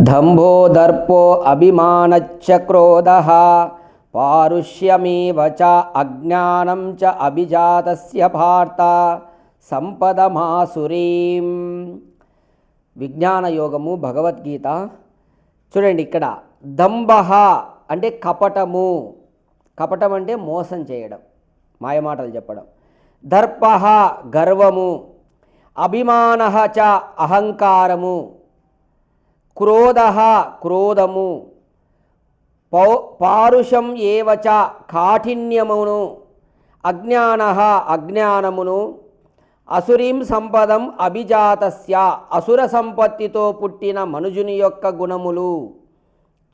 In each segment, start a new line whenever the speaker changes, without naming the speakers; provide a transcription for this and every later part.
దంభో దర్పో అభిమానచ్చ క్రోధ. పారుష్యమేవ చ అజ్ఞానం చ అభిజాతస్య భార్త. సంపదమాసురీం. విజ్ఞాన యోగము భగవద్గీత. చూడండి ఇక్కడ దంభ అంటే కపటము. కపటం అంటే మోసం చేయడం. మాయమాటలు చెప్పడం. దర్ప గర్వము. అభిమాన చ అహంకారము. క్రోధ క్రోధము. పౌ పారుషం ఏవచ కాఠిన్యమును. అజ్ఞాన అజ్ఞానమును. అసురీం సంపదం అభిజాతస్య. అసుర సంపత్తితో పుట్టిన మనుజుని యొక్క గుణములు.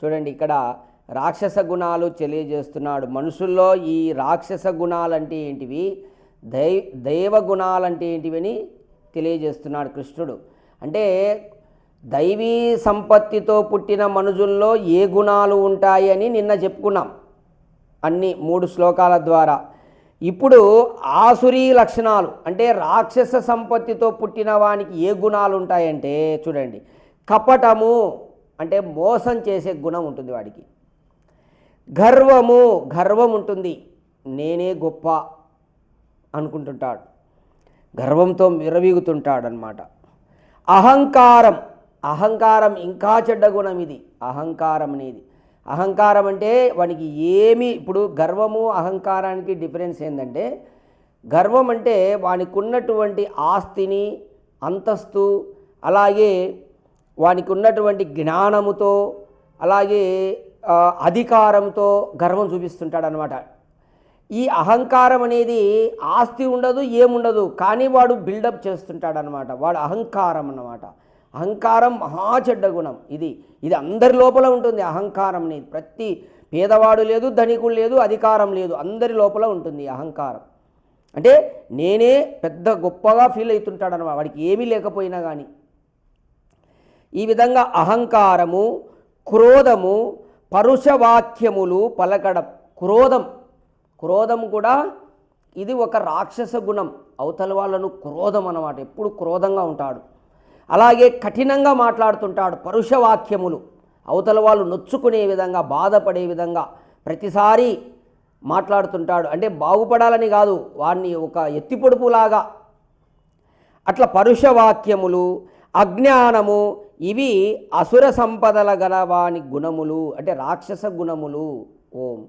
చూడండి ఇక్కడ రాక్షస గుణాలు తెలియజేస్తున్నాడు. మనుషుల్లో ఈ రాక్షస గుణాలంటే ఏంటివి? దై దైవ గుణాలంటే ఏంటివి అని తెలియజేస్తున్నాడు కృష్ణుడు. అంటే దైవీ సంపత్తితో పుట్టిన మనుజుల్లో ఏ గుణాలు ఉంటాయని నిన్న చెప్పుకున్నాం. అన్ని మూడు శ్లోకాల ద్వారా. ఇప్పుడు ఆసురీ లక్షణాలు అంటే రాక్షస సంపత్తితో పుట్టిన వానికి ఏ గుణాలు ఉంటాయంటే చూడండి. కపటము అంటే మోసం చేసే గుణం ఉంటుంది వాడికి. గర్వము గర్వం ఉంటుంది. నేనే గొప్ప అనుకుంటుంటాడు. గర్వంతో విరవీగుతుంటాడనమాట అహంకారం అహంకారం ఇంకా చెడ్డ గుణం ఇది. అహంకారం అనేది. అహంకారం అంటే వానికి ఏమి ఇప్పుడు గర్వము అహంకారానికి డిఫరెన్స్ ఏంటంటే గర్వం అంటే వానికి ఉన్నటువంటి ఆస్తిని అంతస్తు అలాగే వానికి ఉన్నటువంటి జ్ఞానముతో అలాగే అధికారంతో గర్వం చూపిస్తుంటాడు అనమాట ఈ అహంకారం అనేది ఆస్తి ఉండదు ఏముండదు కానీ వాడు బిల్డప్ చేస్తుంటాడు అనమాట వాడు అహంకారం అన్నమాట. అహంకారం మహా చెడ్డ గుణం. ఇది ఇది అందరి లోపల ఉంటుంది అహంకారం అనేది ప్రతి పేదవాడు లేదు ధనికుడు లేదు అధికారం లేదు. అందరి లోపల ఉంటుంది అహంకారం. అంటే నేనే పెద్ద గొప్పగా ఫీల్ అవుతుంటాడు అనమాట వాడికి ఏమీ లేకపోయినా కానీ ఈ విధంగా అహంకారము క్రోధము పరుషవాక్యములు పలకడం క్రోధం. క్రోధం కూడా ఇది ఒక రాక్షస గుణం. అవతల వాళ్ళను క్రోధం అన్నమాట. ఎప్పుడు క్రోధంగా ఉంటాడు. అలాగే కఠినంగా మాట్లాడుతుంటాడు పరుషవాక్యములు. అవతల వాళ్ళు నొచ్చుకునే విధంగా బాధపడే విధంగా ప్రతిసారి మాట్లాడుతుంటాడు. అంటే బాగుపడాలని కాదు వాడిని ఒక ఎత్తిపొడుపులాగా. అట్లా పరుషవాక్యములు అజ్ఞానము ఇవి అసుర సంపదల గల వాని గుణములు అంటే రాక్షస గుణములు. ఓం.